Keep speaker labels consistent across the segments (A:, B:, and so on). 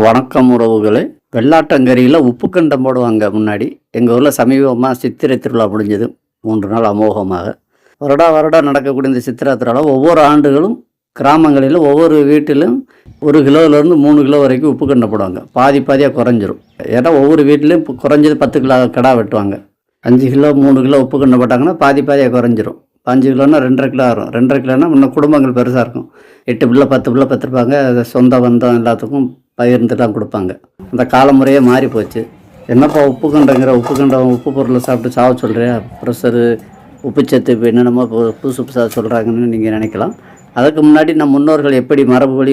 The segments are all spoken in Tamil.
A: வணக்கம் உறவுகளே. வெள்ளாட்டங்கரியில் உப்பு கண்டம் போடுவாங்க முன்னாடி. எங்கள் ஊரில் சமீபமாக சித்திரை திருவிழா முடிஞ்சது. மூன்று நாள் அமோகமாக. வருடா வருடம் நடக்கக்கூடிய இந்த சித்திரை திருவிழா ஒவ்வொரு ஆண்டுகளும் கிராமங்களில் ஒவ்வொரு வீட்டிலும் ஒரு கிலோவிலேருந்து மூணு கிலோ வரைக்கும் உப்பு கண்டம் போடுவாங்க. பாதி பாதியாக குறைஞ்சிரும். ஏன்னா ஒவ்வொரு வீட்லேயும் இப்போ குறைஞ்சது பத்து கிலோ கடா வெட்டுவாங்க. அஞ்சு கிலோ மூணு கிலோ உப்பு கண்டம் போட்டாங்கன்னா பாதி பாதியாக குறைஞ்சிரும். அஞ்சு கிலோன்னா ரெண்டரை கிலோ வரும். ரெண்டரை கிலோனா இன்னும் குடும்பங்கள் பெருசாக இருக்கும். எட்டு பிள்ளை பத்து பிள்ளை பத்துருப்பாங்க. சொந்த பந்தம் எல்லாத்துக்கும் பகிர்ந்து தான் கொடுப்பாங்க. அந்த காலமுறையே மாறி போச்சு. என்னப்பா உப்பு கண்டங்கிற உப்பு கண்டம் உப்பு பொருளை சாப்பிட்டு சாவ சொல்கிறியா ப்ரெஷரு உப்புச்சத்து இப்போ என்னென்னமோ புது புதுசு புதுசாக சொல்கிறாங்கன்னு நீங்கள் நினைக்கலாம். அதுக்கு முன்னாடி நம் முன்னோர்கள் எப்படி மரபு வழி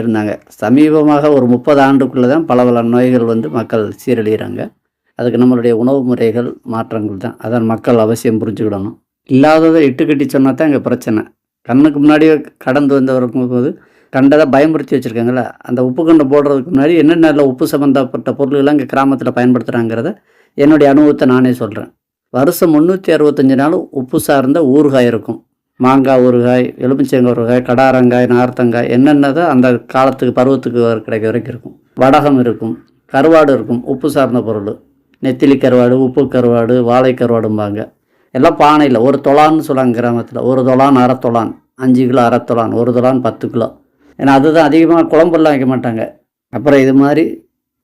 A: இருந்தாங்க? சமீபமாக ஒரு முப்பது ஆண்டுக்குள்ளே தான் பல பல நோய்கள் வந்து மக்கள் சீரழிகிறாங்க அதுக்கு நம்மளுடைய உணவு முறைகள் மாற்றங்கள் தான். அதான் மக்கள் அவசியம் புரிஞ்சுக்கிடணும். இல்லாததை இட்டுக்கட்டி சொன்னால் தான் இங்கே பிரச்சனை. கண்ணுக்கு முன்னாடியே கடந்து வந்தவருக்கும் போது கண்டதை பயமுறுத்தி வச்சுருக்காங்கல்ல அந்த உப்பு கண்டு போடுறதுக்கு முன்னாடி என்னென்ன உப்பு சம்மந்தப்பட்ட பொருள்கள்லாம் இங்கே கிராமத்தில் பயன்படுத்துகிறாங்கிறத என்னுடைய அனுபவத்தை நானே சொல்கிறேன் வருஷம் முந்நூற்றி அறுபத்தஞ்சு நாள் உப்பு சார்ந்த ஊறுகாய் இருக்கும். மாங்காய் ஊறுகாய் எலுமிச்சங்காய் ஊறுகாய் கடாரங்காய் நார்த்தங்காய் என்னென்னதோ அந்த காலத்துக்கு பருவத்துக்கு கிடைக்க வரைக்கும் இருக்கும். வடகம் இருக்கும் கருவாடு இருக்கும் உப்பு சார்ந்த பொருள். நெத்திலி கருவாடு உப்பு கருவாடு வாழை கருவாடும்பாங்க. எல்லாம் பானையில் ஒரு தொலான்னு சொல்லுவாங்க கிராமத்தில் ஒரு தொலான் அரை தொலான் அஞ்சு கிலோ அரை தொலான் ஒரு தொலான் பத்து கிலோ. ஏன்னா அதுதான் அதிகமாக குழம்பெல்லாம் வைக்க மாட்டாங்க. அப்புறம் இது மாதிரி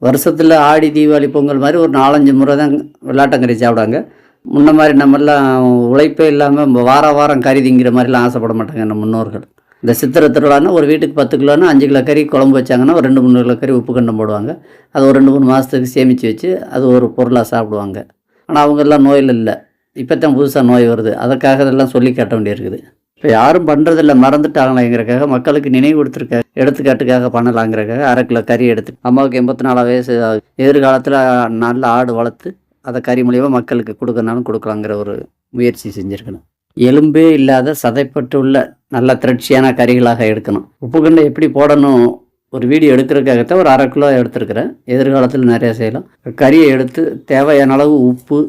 A: வருஷத்தில் ஆடி தீபாவளி பொங்கல் மாதிரி ஒரு நாலஞ்சு முறை தான் விளாட்டங்கறி சாப்பிடுவாங்க. முன்ன மாதிரி நம்மெல்லாம் உழைப்பே இல்லாமல் வார வாரம் கறி திங்கிற மாதிரிலாம் ஆசைப்பட மாட்டாங்க நம்ம முன்னோர்கள். இந்த சித்திரை திருவிழான்னா ஒரு வீட்டுக்கு பத்து கிலோன்னா அஞ்சு கிலோ கறி குழம்பு வச்சாங்கன்னா ஒரு ரெண்டு மூணு கிலோ கறி உப்பு கண்டம் போடுவாங்க. அது ஒரு ரெண்டு மூணு மாதத்துக்கு சேமித்து வச்சு அது ஒரு பொருளாக சாப்பிடுவாங்க. ஆனால் அவங்கெல்லாம் நோயில் இல்லை. இப்போ தான் புதுசாக நோய் வருது. அதுக்காக இதெல்லாம் சொல்லி காட்ட வேண்டியிருக்குது. இப்போ யாரும் பண்ணுறதில்ல மறந்துட்டாங்களேங்கிறக்காக மக்களுக்கு நினைவு கொடுத்துருக்க எடுத்துக்காட்டுக்காக பண்ணலாங்கிறக்காக அரை கிலோ கறி எடுத்து அம்மாவுக்கு எண்பத்தி நாலு வயசு ஆகுது. எதிர்காலத்தில் நல்ல ஆடு வளர்த்து அதை கறி மூலியமாக மக்களுக்கு கொடுக்கறனாலும் கொடுக்கலாங்கிற ஒரு முயற்சி செஞ்சுருக்கணும். எலும்பே இல்லாத சதைப்பட்டு உள்ள நல்ல திரட்சியான கறிகளாக எடுக்கணும். உப்புக்கண்டை எப்படி போடணும் ஒரு வீடியோ எடுக்கிறதுக்காகத்தான் ஒரு அரை கிலோ எடுத்துருக்குறேன். எதிர்காலத்தில் நிறைய செய்யலாம். கறியை எடுத்து தேவையான அளவு உப்பு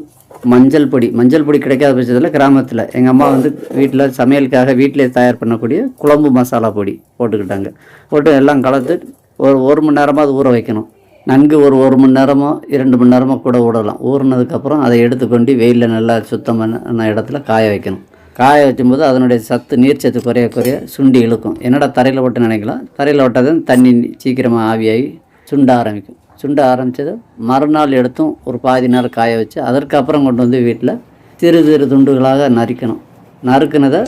A: மஞ்சள் பொடி மஞ்சள் பொடி கிடைக்காத பட்சத்தில் கிராமத்தில் எங்கள் அம்மா வந்து வீட்டில் சமையலுக்காக வீட்டிலே தயார் பண்ணக்கூடிய குழம்பு மசாலா பொடி போட்டுக்கிட்டாங்க. போட்டு எல்லாம் கலந்து ஒரு ஒரு மணி நேரமாக அது ஊற வைக்கணும். நன்கு ஒரு ஒரு மணி நேரமோ இரண்டு மணி நேரமோ கூட விடலாம் ஊறினதுக்கப்புறம் அதை எடுத்துக்கொண்டு வெயிலில் நல்லா சுத்தமான இடத்துல காய வைக்கணும். காய வைக்கும்போது அதனுடைய சத்து நீர் சத்து குறைய குறைய சுண்டி இழுக்கும். என்னடா தரையில் விட்டு நினைக்கலாம்? தரையில் விட்டால் தண்ணி சீக்கிரமாக ஆவியாகி சுண்ட ஆரம்பிக்கும். சுண்ட ஆரம்பித்தது மறுநாள் எடுத்தும் ஒரு பாதி நாள் காய வச்சு அதற்கப்புறம் கொண்டு வந்து வீட்டில் சிறு சிறு துண்டுகளாக நறுக்கணும். நறுக்குனதை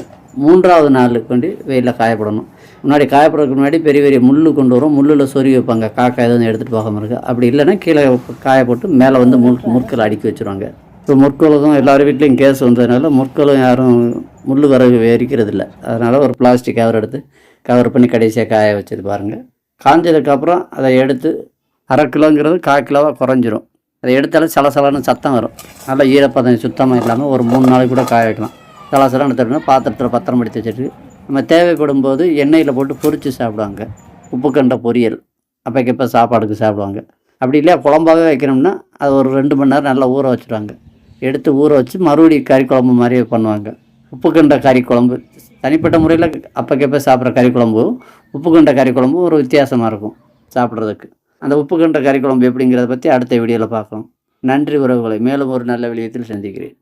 A: மூன்றாவது நாளுக்கு கொண்டு வெயிலில் காயப்படணும். முன்னாடி காயப்படுறதுக்கு முன்னாடி பெரிய பெரிய முள் கொண்டு வரும். முள்ளில் சொறி வைப்பாங்க. காக்கா எதுவும் எடுத்துகிட்டு போகாமல் இருக்குது அப்படி இல்லைன்னா கீழே காயப்போட்டு மேலே வந்து முள் முற்கள் அடுக்கி வச்சுருவாங்க. இப்போ முற்களுக்கும் எல்லார் வீட்லேயும் கேஸ் வந்ததுனால முற்களும் யாரும் முள் விறகு எரிக்கிறது இல்லை அதனால் ஒரு பிளாஸ்டிக் கவர் எடுத்து கவர் பண்ணி கடைசியாக காய வச்சது பாருங்கள் காஞ்சதுக்கப்புறம் அதை எடுத்து அரை கிலோங்கிறது கால் கிலோவாக குறைஞ்சிரும். அதை எடுத்தாலும் சலசலன்னு சத்தம் வரும். நல்லா ஈரப்பதம் சுத்தமாக இல்லாமல் ஒரு மூணு நாளைக்கு கூட காய வைக்கலாம். சலசலன்னு தருணா பாத்திரத்தில் பத்திரம் எடுத்து வச்சுட்டு நம்ம தேவைப்படும் போது எண்ணெயில் போட்டு பொரித்து சாப்பிடுவாங்க. உப்பு கண்ட பொரியல் அப்போக்கப்போ சாப்பாடுக்கு சாப்பிடுவாங்க. அப்படி இல்லையா குழம்பாவே வைக்கணும்னா அது ஒரு ரெண்டு மணி நேரம் நல்லா ஊற வச்சுருவாங்க. எடுத்து ஊற வச்சு மறுபடியும் கறி குழம்பு மாதிரியே பண்ணுவாங்க. உப்பு கண்ட கறி குழம்பு. தனிப்பட்ட முறையில் அப்போக்கப்போ சாப்பிட்ற கறி குழம்பு? உப்பு கண்ட கறி குழம்பு ஒரு வித்தியாசமாக இருக்கும் சாப்பிட்றதுக்கு. அந்த உப்பு கண்ட கறி குழம்பு எப்படிங்கிறத பற்றி அடுத்த வீடியோவில் பார்க்கலாம் நன்றி உறவுகளை. மேலும் ஒரு நல்ல விளையத்தில் சந்திக்கிறேன்.